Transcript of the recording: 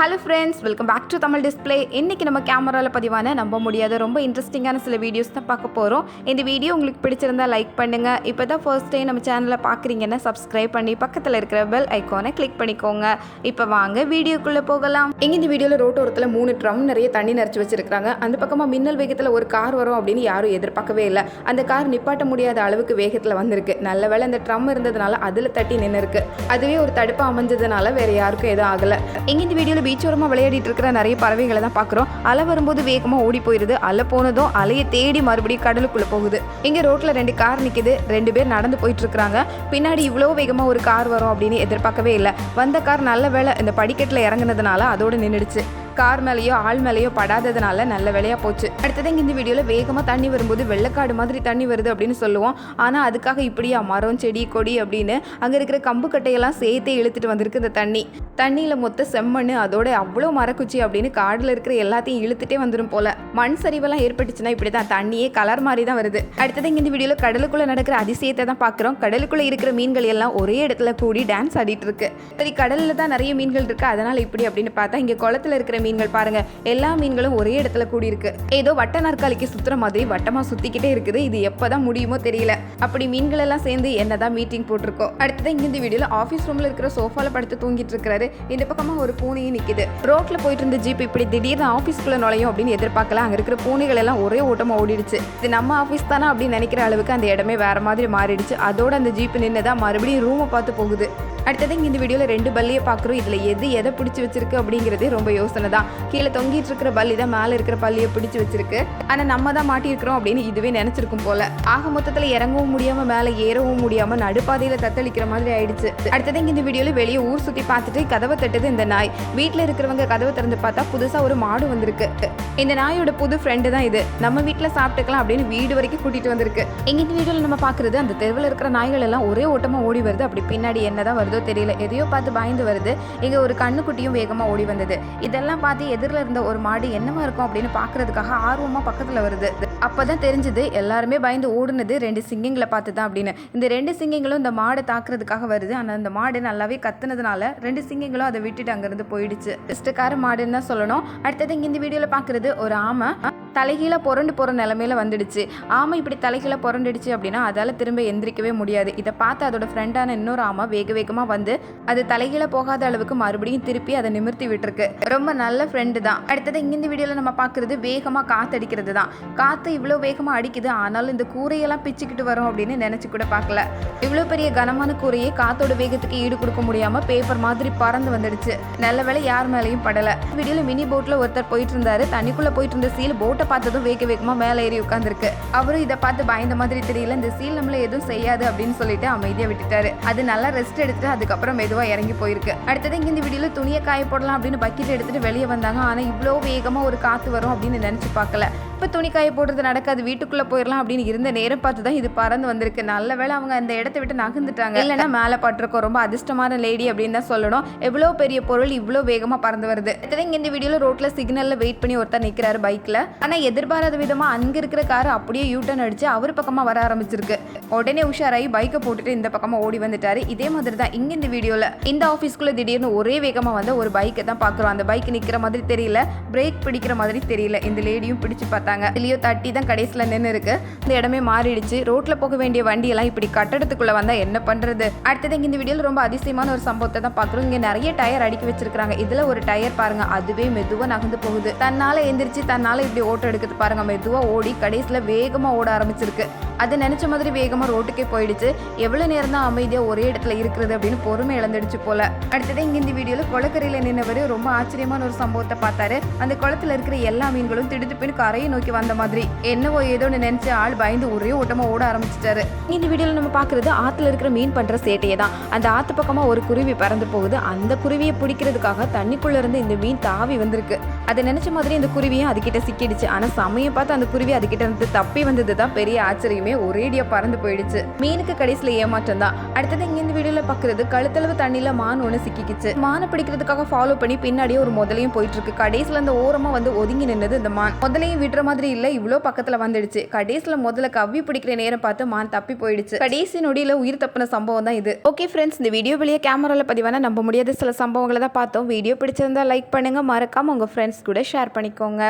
Hello friends welcome back to Tamil display இன்னைக்கு நம்ம கேமராவில் பதிவான நம்ப முடியாத ரொம்ப இன்ட்ரெஸ்டிங்கான சில வீடியோஸ் தான் பார்க்க போகிறோம் இந்த வீடியோ உங்களுக்கு பிடிச்சிருந்தா லைக் பண்ணுங்கள் இப்போ தான் ஃபர்ஸ்ட் டைம் நம்ம சேனலை பார்க்குறீங்கன்னா சப்ஸ்கிரைப் பண்ணி பக்கத்தில் இருக்கிற பெல் ஐக்கானை கிளிக் பண்ணிக்கோங்க. இப்போ வாங்க வீடியோக்குள்ளே போகலாம். இங்கே இந்த வீடியோவில் ரோட்டோரத்தில் மூணு ட்ரம் நிறைய தண்ணி நிறச்சி வச்சிருக்காங்க அந்த பக்கமாக மின்னல் வேகத்தில் ஒரு கார் வரும் அப்படின்னு யாரும் எதிர்பார்க்கவே இல்லை. அந்த கார் நிப்பாட்ட முடியாத அளவுக்கு வேகத்தில் வந்திருக்கு. நல்ல வேளை அந்த ட்ரம் இருந்ததுனால அதில் தட்டி நின்று இருக்கு அதுவே ஒரு தடுப்பு அமைஞ்சதுனால வேறு யாருக்கும் எதுவும் ஆகலை. இங்கே இந்த வீடியோவில் பீச்சோரமாக விளையாடிட்டு இருக்கிற நிறைய பறவைகளை தான் பார்க்குறோம். அலை வரும்போது வேகமாக ஓடி போயிடுது. அலை போனதும் அலையை தேடி மறுபடியும் கடலுக்குள்ளே போகுது. இங்கே ரோட்டில் ரெண்டு கார் நிற்கிது ரெண்டு பேர் நடந்து போயிட்டு இருக்கிறாங்க பின்னாடி இவ்வளோ வேகமாக ஒரு கார் வரும் அப்படின்னு எதிர்பார்க்கவே இல்லை. வந்த கார் நல்ல வேலை இந்த படிக்கட்டில் இறங்குனதுனால அதோடு நின்றுடுச்சு கார் மேலேயோ ஆள் மேலேயோ படாததுனால நல்ல வேலையாக போச்சு. அடுத்தது இங்கே இந்த வீடியோவில் வேகமாக தண்ணி வரும்போது வெள்ளக்காடு மாதிரி தண்ணி வருது அப்படின்னு சொல்லுவோம். ஆனால் அதுக்காக இப்படியா மரம் செடி கொடி அப்படின்னு அங்கே இருக்கிற கம்பு கட்டையெல்லாம் சேர்த்தே இழுத்துட்டு வந்திருக்கு இந்த தண்ணி. தண்ணியில் மொத்த செம்மண் அதோட அவ்வளோ மரக்குச்சி அப்படின்னு காடில் இருக்கிற எல்லாத்தையும் இழுத்துட்டே வந்துடும் போல. மண் சரிவெல்லாம் ஏற்பட்டுச்சுன்னா இப்படி தான் தண்ணியே கலர் மாதிரி தான் வருது. அடுத்தது இங்கே இந்த வீடியோவில் கடலுக்குள்ளே நடக்கிற அதிசயத்தை தான் பார்க்குறோம் கடலுக்குள்ளே இருக்கிற மீன்கள் எல்லாம் ஒரே இடத்துல கூடி டான்ஸ் ஆடிட்டு இருக்கு. சரி கடலில் தான் நிறைய மீன்கள் இருக்கு. அதனால் இப்படி அப்படின்னு பார்த்தா இங்கே குளத்துல இருக்கிற மீன் மீன்கள் பாருங்க. எல்லா மீன்களும் ஒரே இடத்துல கூடி இருக்கு ஏதோ வட்ட நாற்காலிக்கு சுத்துற மாதிரி வட்டமா சுத்திக்கிட்டே இருக்குது. இது எப்பதான் முடியுமோ தெரியல. அப்படி மீன்கள் எல்லாம் சேர்ந்து என்னதான் மீட்டிங் போட்டிருக்கோம் அடுத்ததான் இங்க இந்த வீடியோல ஆஃபீஸ் ரூம்ல இருக்கிற சோஃபால படுத்து தூங்கிட்டு இருக்காரு இந்த பக்கமா ஒரு பூனையும் நிக்குது. ரோட்ல போயிட்டு இருந்த ஜீப் இப்படி திடீர்னு ஆஃபீஸ்க்குள்ள நுழையும் அப்படின்னு எதிர்பார்க்கல. அங்க இருக்கிற பூனைகள் எல்லாம் ஒரே ஓட்டமா ஓடிடுச்சு. இது நம்ம ஆஃபீஸ் தானே அப்படின்னு நினைக்கிற அளவுக்கு அந்த இடமே வேற மாதிரி மாறிடுச்சு. அதோட அந்த ஜீப் நின்னதா மறுபடியும் ரூமை பார்த்து போகுது. அடுத்தது இங்கே இந்த வீடியோவில் ரெண்டு பல்லியை பார்க்குறோம் இதில் எது எதை பிடிச்சி வச்சிருக்கு அப்படிங்கிறதே ரொம்ப யோசனை தான். கீழே தொங்கிட்டு இருக்கிற பல்லி தான் மேலே இருக்கிற பல்லியை பிடிச்சி வச்சிருக்கு. ஆனால் நம்ம தான் மாட்டியிருக்கிறோம் அப்படின்னு இதுவே நினச்சிருக்கும் போல. ஆக மொத்தத்தில் இறங்கவும் முடியாமல் மேலே ஏறவும் முடியாமல் நடுப்பாதையில் தத்தளிக்கிற மாதிரி ஆயிடுச்சு. அடுத்தது இங்கே இந்த வீடியோவில் வெளியே ஊர் சுற்றி பார்த்துட்டு கதவை தட்டுது இந்த நாய். வீட்டில் இருக்கிறவங்க கதவை திறந்து பார்த்தா புதுசாக ஒரு மாடு வந்திருக்கு. இந்த நாயோட புது ஃப்ரெண்டு தான் இது. நம்ம வீட்டில் சாப்பிட்டுக்கலாம் அப்படின்னு வீடு வரைக்கும் கூட்டிகிட்டு வந்திருக்கு. எங்கள் இந்த வீடியோவில் நம்ம பார்க்குறது அந்த தெருவில் இருக்கிற நாய்கள் எல்லாம் ஒரே ஓட்டமாக ஓடி வருது. அப்படி பின்னாடி என்னதான் வருதோ தெரியல. எதையோ பார்த்து பயந்து வருது. இங்க ஒரு கண்ணுக்குட்டியும் வேகமா ஓடி வந்தது. இதெல்லாம் பார்த்து எதிரில் இருந்த ஒரு மாடு என்னவா இருக்கும் அப்படின்னு பார்க்கறதுக்காக ஆர்வமா பக்கத்துல வருது. அப்பதான் தெரிஞ்சது எல்லாருமே பயந்து ஓடுனது ரெண்டு சிங்கங்களை பார்த்து தான் அப்படின்னு. இந்த ரெண்டு சிங்கங்களும் இந்த மாடை தாக்குறதுக்காக வருது. ஆனா அந்த மாடு நல்லாவே கத்துனதுனால ரெண்டு சிங்கங்களும் அதை விட்டுட்டு அங்கிருந்து போயிடுச்சு. இஷ்டக்கார மாடுன்னு தான் சொல்லணும். அடுத்தது இங்க இந்த வீடியோல பார்க்குறது ஒரு ஆமை. தலைகீழே புரண்டு போகிற நிலமையில வந்துடுச்சு. ஆமை இப்படி தலைகீழே புரண்டுடுச்சு அப்படின்னா அதால் திரும்ப எந்திரிக்கவே முடியாது. இதை பார்த்து அதோட ஃப்ரெண்டான இன்னொரு ஆமை வேக வேகமாக வந்து அது தலைகீழே போகாத அளவுக்கு மறுபடியும் திருப்பி அதை நிமிர்த்தி விட்டுருக்கு. ரொம்ப நல்ல ஃப்ரெண்டு தான். அடுத்தது இங்கிருந்து வீடியோவில் நம்ம பார்க்குறது வேகமாக காற்றடிக்கிறது தான். காற்று இவ்வளோ வேகமாக அடிக்குது. ஆனாலும் இந்த கூரையெல்லாம் பிச்சுக்கிட்டு வரும் அப்படின்னு நினச்சி கூட பார்க்கல. இவ்வளோ பெரிய கனமான கூரையை காத்தோட வேகத்துக்கு ஈடு கொடுக்க முடியாமல் பேப்பர் மாதிரி பறந்து வந்துடுச்சு. நல்ல வேளை யார் மேலேயும் படலை. வீடியோவில் மினி போட்டில் ஒருத்தர் போயிட்டு இருந்தாரு. தண்ணிக்குள்ளே போயிட்டு இருந்த சீல் போட் போட்டை பார்த்ததும் வேக வேகமாக மேலே ஏறி உட்காந்துருக்கு அவரும் இதை பார்த்து பயந்த மாதிரி தெரியல இந்த சீல் நம்மள எதுவும் செய்யாது அப்படின்னு சொல்லிட்டு அமைதியாக விட்டுட்டாரு. அது நல்லா ரெஸ்ட் எடுத்துட்டு அதுக்கப்புறம் மெதுவாக இறங்கி போயிருக்கு. அடுத்தது இங்கே இந்த வீடியோவில் துணியை காய போடலாம் அப்படின்னு பக்கெட் எடுத்துட்டு வெளியே வந்தாங்க. ஆனால் இவ்வளோ வேகமாக ஒரு காற்று வரும் அப்படின்னு நினச்சி பார்க்கல. இப்போ துணி போடுறது நடக்காது வீட்டுக்குள்ளே போயிடலாம் அப்படின்னு இருந்த நேரம் பார்த்து தான் இது பறந்து வந்திருக்கு. நல்ல வேளை அவங்க அந்த இடத்த விட்டு நகர்ந்துட்டாங்க. இல்லைன்னா மேலே பட்டிருக்கோம். ரொம்ப அதிர்ஷ்டமான லேடி அப்படின்னு தான் சொல்லணும். எவ்வளோ பெரிய பொருள் இவ்வளோ வேகமாக பறந்து வருது. இங்கே இந்த வீடியோவில் ரோட்டில் சிக்னலில் வெயிட் பண்ணி ஒருத்தர் நிற்கிறாரு பைக்கில் ஆனால் எதிர்பாராத விதமாக அங்கே இருக்கிற கார் அப்படியே யூ டர்ன் அடித்து அவர் பக்கமாக வர ஆரம்பிச்சிருக்கு. உடனே உஷாராகி பைக்கை போட்டுட்டு இந்த பக்கமாக ஓடி வந்துட்டாரு. இதே மாதிரி தான் இங்கே இந்த வீடியோவில் இந்த ஆஃபீஸ்க்குள்ளே திடீர்னு ஒரே வேகமாக வந்த ஒரு பைக்கை தான் பார்க்குறோம். அந்த பைக் நிற்கிற மாதிரி தெரியல. பிரேக் பிடிக்கிற மாதிரி தெரியல. இந்த லேடியும் பிடிச்சு பார்த்தாங்க இதுலயோ தட்டி தான் கடைசியில் நின்று இருக்கு இந்த இடமே மாறிடுச்சு. ரோட்டில் போக வேண்டிய வண்டியெல்லாம் இப்படி கட்டடத்துக்குள்ள வந்தால் என்ன பண்றது? அடுத்தது இங்கே இந்த வீடியோவில் ரொம்ப அதிசயமான ஒரு சம்பவத்தை தான் பார்க்குறோம். இங்கே நிறைய டயர் அடுக்கி வச்சிருக்காங்க இதில் ஒரு டயர் பாருங்க. அதுவே மெதுவாக நகர்ந்து போகுது. தன்னால எந்திரிச்சு தன்னால இப்படி ஓட்டம் எடுக்குது பாருங்க. மெதுவாக ஓடி கடைசியில் வேகமாக ஓட ஆரம்பிச்சிருக்கு. அது நினச்ச மாதிரி வேகமாக ரோட்டுக்கே போயிடுச்சு. எவ்வளோ நேரம் தான் அமைதியாக ஒரே இடத்துல இருக்கிறது அப்படின்னு பொறுமை இழந்துடுச்சு போல. அடுத்தது இங்கே இந்த வீடியோவில் குளக்கரையில் நின்னவர் ரொம்ப ஆச்சரியமான ஒரு சம்பவத்தை பார்த்தாரு. அந்த குளத்துல இருக்கிற எல்லா மீன்களும் திடுத்துப்பின்னு கரையை நோக்கி வந்த மாதிரி. என்னவோ ஏதோன்னு நினைச்சு ஆள் பயந்து ஒரே ஓட்டமாக ஓட ஆரம்பிச்சிட்டாரு. இந்த வீடியோவில் நம்ம பார்க்குறது ஆற்றுல இருக்கிற மீன் பண்ணுற சேட்டையை தான். அந்த ஆற்று பக்கமாக ஒரு குருவி பறந்து போகுது. அந்த குருவியை பிடிக்கிறதுக்காக தண்ணிக்குள்ளே இருந்து இந்த மீன் தாவி வந்திருக்கு. அதை நினச்ச மாதிரி இந்த குருவியும் அதுக்கிட்ட சிக்கிடுச்சு. ஆனால் சமயம் பார்த்து அந்த குருவி அதுக்கிட்ட இருந்து தப்பி வந்தது தான் பெரிய ஆச்சரியமே எல்லாமே ஒரேடியா பறந்து போயிடுச்சு. மீனுக்கு கடைசியில் ஏமாற்றம் தான். அடுத்தது இங்க இந்த வீடியோல பாக்குறது கழுத்தளவு தண்ணியில மான் ஒன்று சிக்கிக்கிச்சு. மானை பிடிக்கிறதுக்காக ஃபாலோ பண்ணி பின்னாடியே ஒரு முதலையும் போயிட்டு இருக்கு கடைசியில் அந்த ஓரமா வந்து ஒதுங்கி நின்னது இந்த மான். முதலையும் விடுற மாதிரி இல்ல இவ்வளோ பக்கத்துல வந்துடுச்சு. கடைசியில் முதல்ல கவ்வி பிடிக்கிற நேரம் பார்த்து மான் தப்பி போயிடுச்சு. கடைசி நொடியில உயிர் தப்பின சம்பவம் தான் இது. ஓகே ஃப்ரெண்ட்ஸ் இந்த வீடியோ வெளியே கேமரால பதிவான நம்ப முடியாத சில சம்பவங்களை தான் பார்த்தோம். வீடியோ பிடிச்சிருந்தா லைக் பண்ணுங்க. மறக்காம உங்க ஃப்ரெண்ட்ஸ் கூட ஷேர் பண்ணிக்கோங்க.